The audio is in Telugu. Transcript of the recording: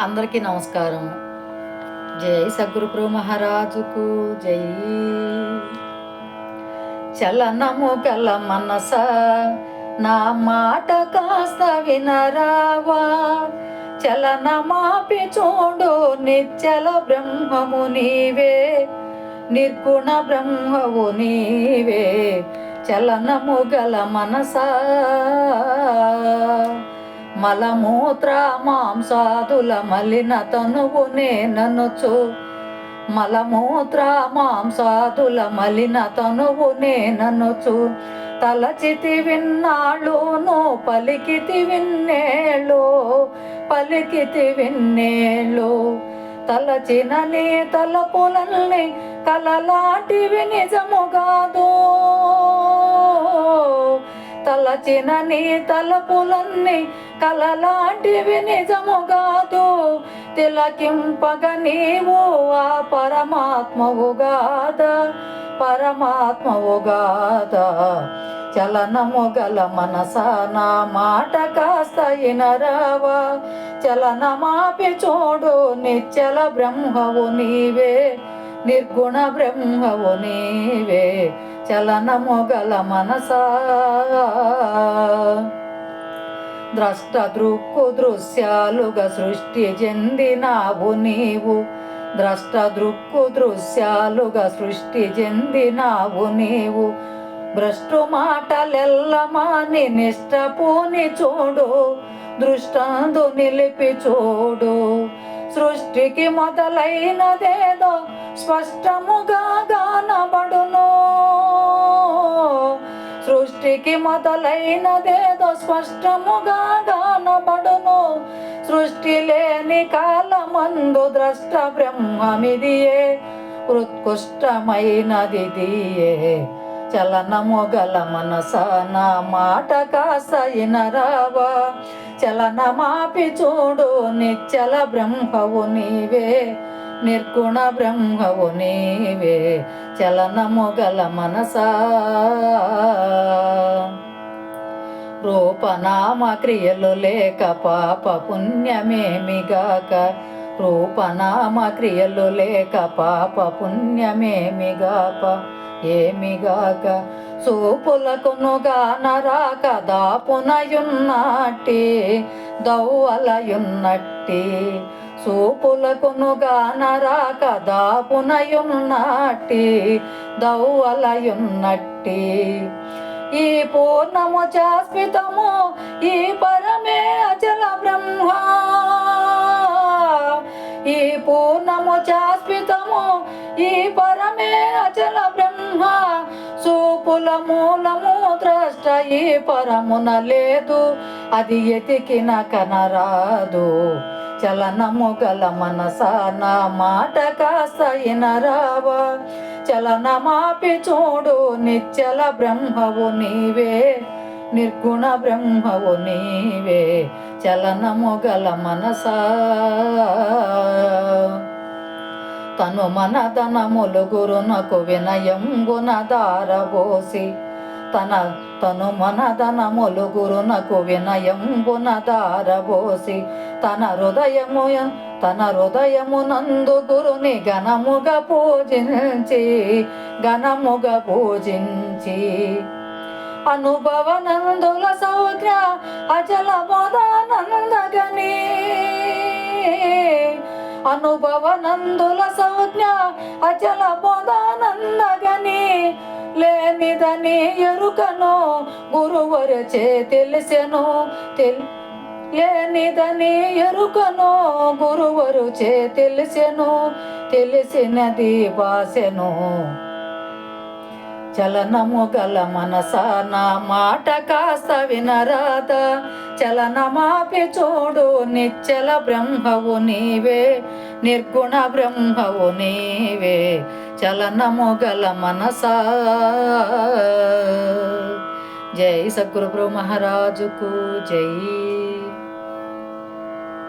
అందరికీ నమస్కారం. జై సద్గురు మహారాజుకు జై. చలనము గల మనస నా మాట కాస్త వినరావా? చలనమాపి చూడు నిశ్చల బ్రహ్మము నీవే నిర్గుణ బ్రహ్మవు నీవే చలనము గల మనసా. మలమూత్ర మాంసాదుల మలిన తనువు నేననుచు. మలమూత్ర మాంసాదుల మలిన తనువు నేననుచు. తలచితి విన్నాళ్ళును పలికితి విన్నేళ్ళు పలికితి విన్నేళ్ళు. తలచిన నీ తలపులల్ని కలలాంటివి నిజముగాదు తలచిన నీ తలపులన్నీ కలలాంటివి నిజముగాదు తిలకింపగ నీవు ఆ పరమాత్మవుగాద పరమాత్మవుగాద చలనము గల మనస నా మాట కాస్త ఇనరావా. చలనమాపి చూడు నిశ్చల బ్రహ్మవు నీవే. నిర్గుణ బ్రహ్మవు నీవే. చలనమొగల మనసా. ద్రష్ట దృక్కు దృశ్యాలుగా సృష్టి చెందినావు నీవు. ద్రష్ట దృక్కు దృశ్యాలుగా సృష్టి చెందినావు నీవు. భ్రష్టు మాటలెల్లమాని నిష్టపూని చూడు దృష్టాందు నిలిపి చూడు. సృష్టికి మొదలైనదేదో స్పష్టముగా గానబడును. సృష్టికి మొదలైనదేదో స్పష్టముగా గానబడును. సృష్టి లేని కాలమందు ద్రష్ట బ్రహ్మమిదియే ఉత్కృష్టమైనది దియే చలనము గల మనస నా మాట కాసైన రావా చలనమాపి చూడు నిచ్చల బ్రహ్మవు నీవే నిర్గుణ బ్రహ్మవు నీవే చలనము గల మనసా రూపనామ క్రియలు లేక పాప పుణ్యమేమిగాక రూపనామ క్రియలు లేక పాప పుణ్యమేమిగాక ఏమిగాక? సూపులకునుగా కదా పునయున్నట్టి దౌవలయున్నట్టి. సూపులకునుగా కదా పునయున్నట్టి దౌవలయున్నట్టి. ఈ పూర్ణము చాస్మితము ఈ పరమే అచ చాస్పితము ఈ పరమే అచల బ్రహ్మ. సూపుల మూలము ద్రష్ట ఈ పరమున లేదు. అది ఎతికిన కనరాదు. చలనము గల మనస నా మాట కాస్త ఇనరావా? చలనమాపి చూడు నిచ్చల బ్రహ్మవు నీవే. నిర్గుణ బ్రహ్మవు నీవే. చలనము గల మనసా. తను మన ధనములు గురునకు వినయంబున దారబోసి తన తను మన ధనములు గురునకు వినయంబున దారబోసి తన హృదయము తన హృదయము నందు గురుని ఘనముగా పూజించి ఘనముగా పూజించి. అనుభవనందుల సౌజ్ఞ అచల బోధానందగని. అనుభవ నందుల సంజ్ఞ అచల బోధానందగని లేనిదని ఎరుకను గురువరచే తెలిసెను. తెల్ లేనిదని ఎరుకను గురువరు చే తెలిసెను. తెలిసినది భాషను చలనము గల మనస నా మాట కాస్త వినరాద చలనమాపి చూడు నిచ్చల బ్రహ్మవు నీవే నిర్గుణ బ్రహ్మవు నీవే చలనము గల మనసా జై సద్గురు మహారాజుకు జై.